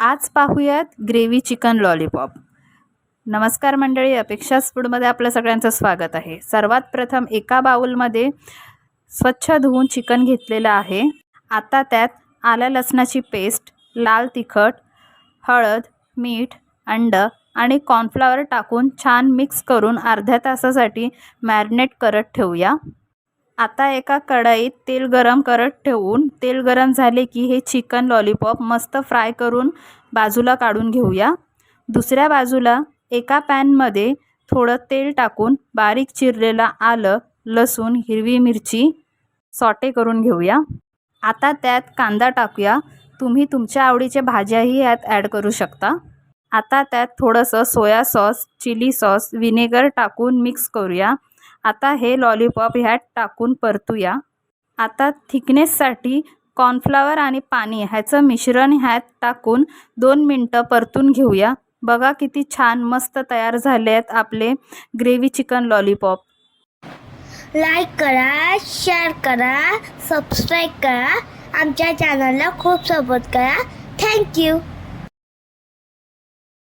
आज पाहूयात gravy chicken lollipop. नमस्कार मंडळी अपेक्षाच फूडमध्ये आपलं सगळ्यांचं स्वागत आहे. सर्वात प्रथम एका बाऊलमध्ये स्वच्छ धुवून चिकन घेतलेलं आहे. आता त्यात आल्या लसणाची पेस्ट लाल तिखट हळद मीठ अंड आणि कॉर्नफ्लॉवर टाकून छान मिक्स करून अर्ध्या तासासाठी मॅरिनेट करत ठेवूया. आता एका कढईत तेल गरम करत ठेवून तेल गरम झाले की हे चिकन लॉलीपॉप मस्त फ्राय करून बाजूला काढून घेऊया. दुसऱ्या बाजूला एका पॅनमध्ये थोडं तेल टाकून बारीक चिरलेलं आलं लसूण हिरवी मिरची सॉटे करून घेऊया. आता त्यात कांदा टाकूया. तुम्ही तुमच्या आवडीच्या भाज्याही यात ॲड करू शकता. आता त्यात थोडंसं soya sauce chilli sauce vinegar टाकून मिक्स करूया. आता हे लॉलीपॉप ह्यात टाकून परतूया. आता थिकनेससाठी कॉर्नफ्लावर आणि पाणी ह्याचं मिश्रण ह्यात टाकून दोन मिनटं परतून घेऊया. बघा किती छान मस्त तयार झाले आहेत आपले ग्रेव्ही चिकन लॉलीपॉप लाईक करा शेअर करा सबस्क्राईब करा. आमच्या चॅनलला खूप सपोर्ट करा. थँक्यू